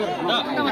ఒక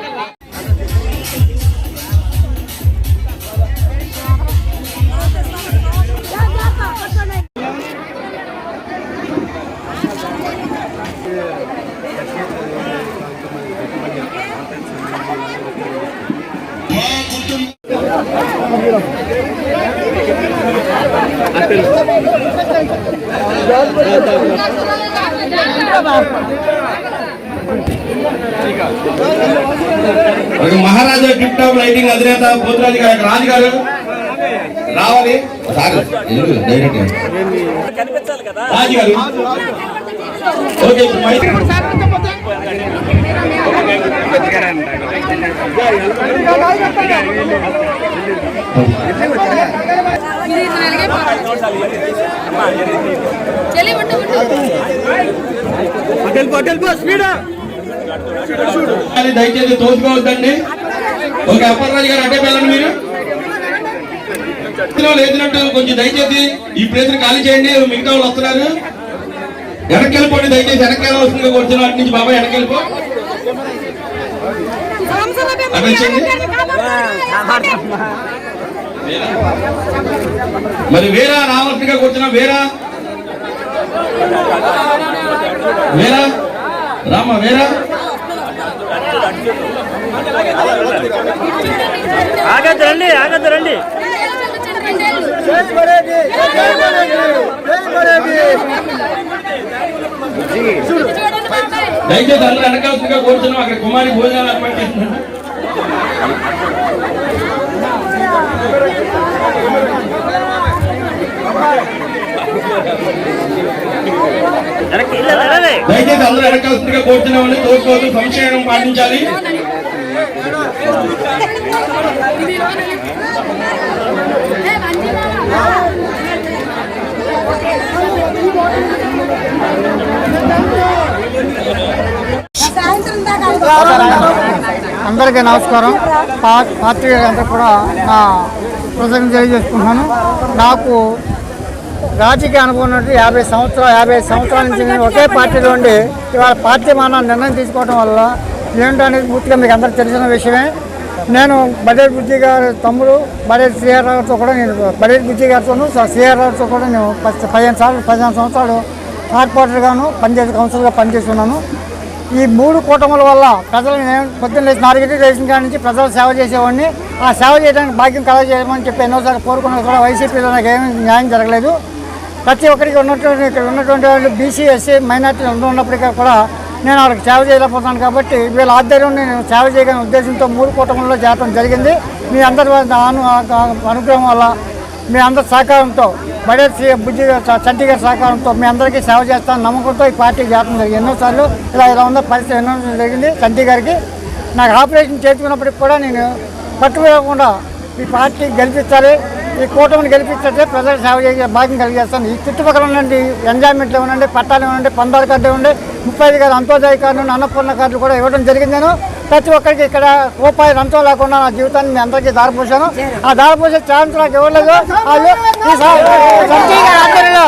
మహారాజా gift of lighting అధినేత పోతురాజు గారు రాజు గారు రావాలి. డైరెక్ట్ రాజు గారు ఓకే అది దయచేసి తోసుకోవద్దండి. ఒక అప్పర్రాజు గారు అడ్డే పిల్లలు మీరు. ఇందులో లేచినట్టు కొంచెం దయచేసి ఈ ప్లేస్ ఖాళీ చేయండి మిగతా వాళ్ళు వస్తున్నారు. వెనక్కి వెళ్ళిపోండి దయచేసి వెనక్కి వెళ్ళవలసిందిగా వచ్చిన వాటి నుంచి బాబాయ్ వెనక్కి వెళ్ళిపో మరి వేరా రావాల్సిందిగా కూర్చున్నా. వేరా? వేరా? రామా వేరా? ఆగద్దు రండి ఆగద్దు రండి. దయచేసి అందరూ వెనకాల్సిందిగా కోరుతున్నాం. అక్కడ కుమారి భోజనాలు ఏర్పాటు చేస్తున్నాడు వెనక్కి ఇల్లు వెళ్ళండి. దయచేసి అందరూ వెనకాల్సిందిగా కూర్చున్నామని తోసుకోవద్దు పాటించాలి. అందరికీ నమస్కారం. పా- పార్టీ అందరూ కూడా నా కృతజ్ఞత తెలియజేసుకుంటున్నాను. నాకు రాజకీయ అనుభవం యాభై సంవత్సరాలు యాభై సంవత్సరాల నుంచి నేను ఒకే పార్టీలో ఉండి ఇవాళ పార్టీ మన నిర్ణయం తీసుకోవడం వల్ల ఏంటనేది పూర్తిగా మీకు అందరికీ తెలిసిన విషయమే. నేను బడేట్ బుద్ధి గారి తమ్ముడు బడేట్ సిఆర్ రావుతో కూడా నేను బడేట్ బుద్ధి గారితోనూ సిఆర్ రావుతో కూడా నేను పదిహేను సార్లు పదిహేను సంవత్సరాలు కార్పొరేటర్గాను పనిచేసి కౌన్సిల్గా పనిచేస్తున్నాను ఈ మూడు కూటముల వల్ల ప్రజలు నేను పొద్దున్న లేచి నాలుగింటికి లేచిన కాడి నుంచి ప్రజలు సేవ చేసేవాడిని. ఆ సేవ చేయడానికి భాగ్యం కలగజేయమని చెప్పి ఎన్నోసార్లు కోరుకున్నది కూడా వైసీపీలో నాకు ఏమీ న్యాయం జరగలేదు. ప్రతి ఒక్కరికి ఉన్నటువంటి ఇక్కడ ఉన్నటువంటి వాళ్ళు బీసీ ఎస్సీ మైనార్టీలు ఉన్నప్పటికీ కూడా నేను వాళ్ళకి సేవ చేయలేకపోతున్నాను కాబట్టి వీళ్ళ ఆధ్వర్యం నేను సేవ చేయగలిగిన ఉద్దేశంతో మూడు కూటములలో చేరడం జరిగింది. మీ అందరి వల్ల అను అనుగ్రహం వల్ల మీ అందరి సహకారంతో బడే శ్రీ బుజ్జి చంటి గారి సహకారంతో మీ అందరికీ సేవ చేస్తాను నమ్మకంతో ఈ పార్టీ జాతం జరిగింది. ఎన్నోసార్లు ఇలా ఇలా ఉన్న పరిస్థితి ఎన్నో జరిగింది. చంటి గారికి నాకు ఆపరేషన్ చేసుకున్నప్పటికి కూడా నేను పట్టుకోకుండా ఈ పార్టీ గెలిపించాలి ఈ కూటమిని గెలిపిస్తే ప్రజలకు సేవ చేసే భాగ్యం కలిగేస్తాను. ఈ చుట్టుపక్కల ఉండండి ఎంజాయ్మెంట్లు ఉండండి పట్టాలు ఉండండి పందాల కార్డు ఉండండి ముప్పై ఐదు కార్డు అంత్యోదయ కార్డు అన్నపూర్ణ కార్డులు కూడా ఇవ్వడం జరిగింది నేను ప్రతి ఒక్కరికి ఇక్కడ రూపాయి రంచం లేకుండా నా జీవితాన్ని మీ అందరికీ దారిపోసాను ఆ దారిపోసే ఛాన్స్ నాకు ఇవ్వలేదు వాళ్ళు సంతీ గారి ఆధ్వర్యంలో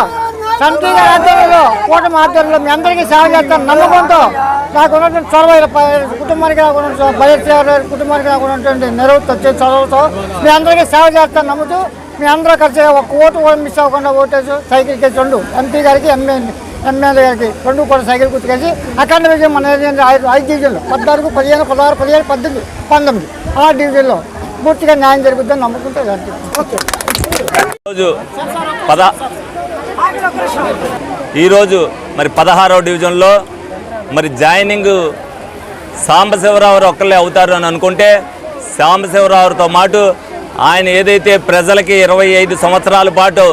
సంతీ గారి ఆధ్వర్యంలో కూటమి ఆధ్వర్యంలో మీ అందరికీ సేవ చేస్తాను. నమ్మకంతో నాకు ఉన్నటువంటి చొరవ కుటుంబానికి నాకు ఉన్నటువంటి బయట కుటుంబానికి నాకు ఉన్నటువంటి నెరవు వచ్చే చొరవతో మీ అందరికీ సేవ చేస్తాను నమ్ముతూ మీ అందరూ కలిసి ఒక ఓటు కూడా మిస్ అవ్వకుండా ఓటేసి సైకిల్ కేసి రెండు ఎంపీ గారికి ఎంఏ ఎమ్మెల్యే గారికి రెండు కూడా సైకిల్ గుర్తుకేసి అఖండ విజయం మన ఐదు ఐదు డివిజన్లు పద్నాలుగు పదిహేను పదహారు పదిహేను పద్దెనిమిది పంతొమ్మిది. ఆ డివిజన్లో పూర్తిగా న్యాయం జరుగుతుందని నమ్ముకుంటే ఓకే. రోజు పద ఈరోజు మరి పదహారవ డివిజన్లో మరి జాయినింగ్ సాంబశివరావు ఒక్కళ్ళే అవుతారు అని అనుకుంటే సాంబశివరావుతో పాటు ఆయన ఏదైతే ప్రజలకి ఇరవై ఐదు సంవత్సరాల పాటు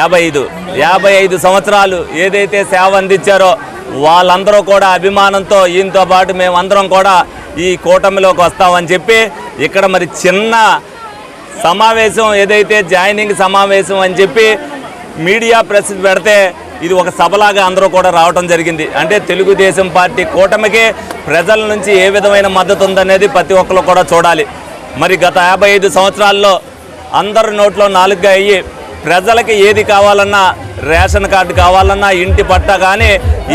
యాభై ఐదు యాభై ఐదు సంవత్సరాలు ఏదైతే సేవ అందించారో వాళ్ళందరూ కూడా అభిమానంతో ఈయనతో పాటు మేమందరం కూడా ఈ కూటమిలోకి వస్తామని చెప్పి ఇక్కడ మరి చిన్న సమావేశం ఏదైతే జాయినింగ్ సమావేశం అని చెప్పి మీడియా ప్రెస్ పెడితే ఇది ఒక సభలాగా అందరూ కూడా రావడం జరిగింది. అంటే తెలుగుదేశం పార్టీ కూటమికి ప్రజల నుంచి ఏ విధమైన మద్దతు ఉందనేది ప్రతి ఒక్కరు కూడా చూడాలి. మరి గత యాభై ఐదు సంవత్సరాల్లో అందరి నోట్లో నాలుగుగా అయ్యి ప్రజలకి ఏది కావాలన్నా రేషన్ కార్డు కావాలన్నా ఇంటి పట్ట కానీ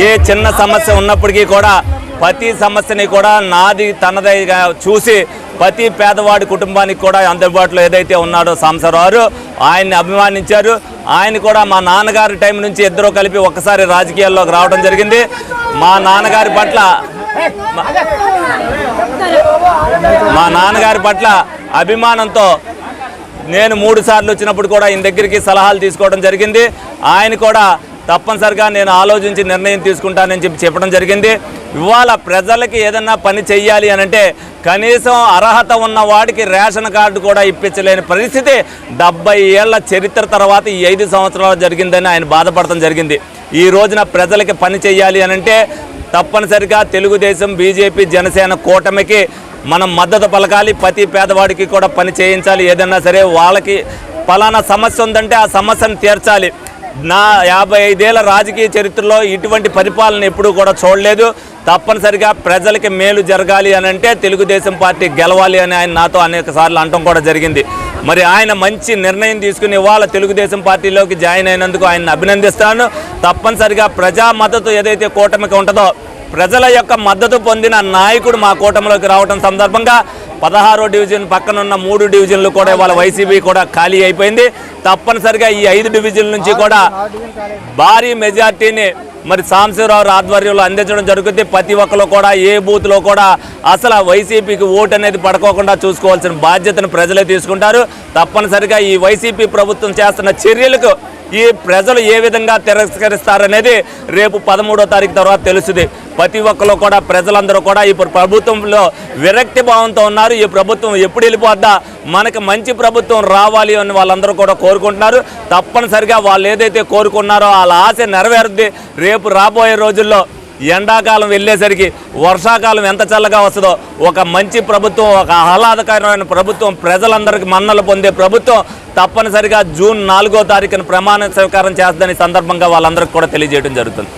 ఏ చిన్న సమస్య ఉన్నప్పటికీ కూడా ప్రతి సమస్యని కూడా నాది తనదిగా చూసి ప్రతి పేదవాడి కుటుంబానికి కూడా అందుబాటులో ఏదైతే ఉన్నాడో సాంసరావు ఆయన్ని అభిమానించారు. ఆయన కూడా మా నాన్నగారి టైం నుంచి ఇద్దరు కలిపి ఒక్కసారి రాజకీయాల్లోకి రావడం జరిగింది. మా నాన్నగారి పట్ల మా నాన్నగారి పట్ల అభిమానంతో నేను మూడు సార్లు వచ్చినప్పుడు కూడా ఈయన దగ్గరికి సలహాలు తీసుకోవడం జరిగింది. ఆయన కూడా తప్పనిసరిగా నేను ఆలోచించి నిర్ణయం తీసుకుంటానని చెప్పి చెప్పడం జరిగింది. ఇవాళ ప్రజలకి ఏదన్నా పని చెయ్యాలి అని అంటే కనీసం అర్హత ఉన్న వాడికి రేషన్ కార్డు కూడా ఇప్పించలేని పరిస్థితి డెబ్బై ఏళ్ళ చరిత్ర తర్వాత ఈ ఐదు సంవత్సరాలు జరిగిందని ఆయన బాధపడటం జరిగింది. ఈ రోజున ప్రజలకి పని చేయాలి అని అంటే తప్పనిసరిగా తెలుగుదేశం బీజేపీ జనసేన కూటమికి మనం మద్దతు పలకాలి. ప్రతి పేదవాడికి కూడా పని చేయించాలి. ఏదన్నా సరే వాళ్ళకి ఫలానా సమస్య ఉందంటే ఆ సమస్యను తీర్చాలి. నా యాభై ఐదేళ్ళ రాజకీయ చరిత్రలో ఇటువంటి పరిపాలన ఎప్పుడూ కూడా చూడలేదు. తప్పనిసరిగా ప్రజలకి మేలు జరగాలి అని అంటే తెలుగుదేశం పార్టీ గెలవాలి అని ఆయన నాతో అనేక సార్లు అనటం కూడా జరిగింది. మరి ఆయన మంచి నిర్ణయం తీసుకుని ఇవాళ తెలుగుదేశం పార్టీలోకి జాయిన్ అయినందుకు ఆయన అభినందిస్తాను. తప్పనిసరిగా ప్రజా మద్దతు ఏదైతే కూటమికి ఉంటుందో ప్రజల యొక్క మద్దతు పొందిన నాయకుడు మా కూటమిలోకి రావడం సందర్భంగా పదహారో డివిజన్ పక్కనున్న మూడు డివిజన్లు కూడా ఇవాళ వైసీపీ కూడా ఖాళీ అయిపోయింది. తప్పనిసరిగా ఈ ఐదు డివిజన్ల నుంచి కూడా భారీ మెజార్టీని మరి సాంశివరావు ఆధ్వర్యంలో అందించడం జరుగుతుంది. ప్రతి ఒక్కరు కూడా ఏ బూత్లో కూడా అసలు వైసీపీకి ఓటు అనేది పడుకోకుండా చూసుకోవాల్సిన బాధ్యతను ప్రజలే తీసుకుంటారు. తప్పనిసరిగా ఈ వైసీపీ ప్రభుత్వం చేస్తున్న చర్యలకు ఈ ప్రజలు ఏ విధంగా తిరస్కరిస్తారనేది రేపు పదమూడో తారీఖు తర్వాత తెలుస్తుంది ప్రతి ఒక్కరు కూడా ప్రజలందరూ కూడా ఇప్పుడు ప్రభుత్వంలో విరక్తి భావంతో ఉన్నారు. ఈ ప్రభుత్వం ఎప్పుడు వెళ్ళిపోద్దా? మనకి మంచి ప్రభుత్వం రావాలి అని వాళ్ళందరూ కూడా కోరుకుంటున్నారు. తప్పనిసరిగా వాళ్ళు ఏదైతే కోరుకున్నారో వాళ్ళ ఆశ నెరవేరుద్ది. రేపు రాబోయే రోజుల్లో ఎండాకాలం వెళ్ళేసరికి వర్షాకాలం ఎంత చల్లగా వస్తుందో ఒక మంచి ప్రభుత్వం ఒక ఆహ్లాదకరమైన ప్రభుత్వం ప్రజలందరికీ మన్నలు పొందే ప్రభుత్వం తప్పనిసరిగా జూన్ నాలుగో తారీఖున ప్రమాణ స్వీకారం చేస్తుందని సందర్భంగా వాళ్ళందరికీ కూడా తెలియజేయడం జరుగుతుంది.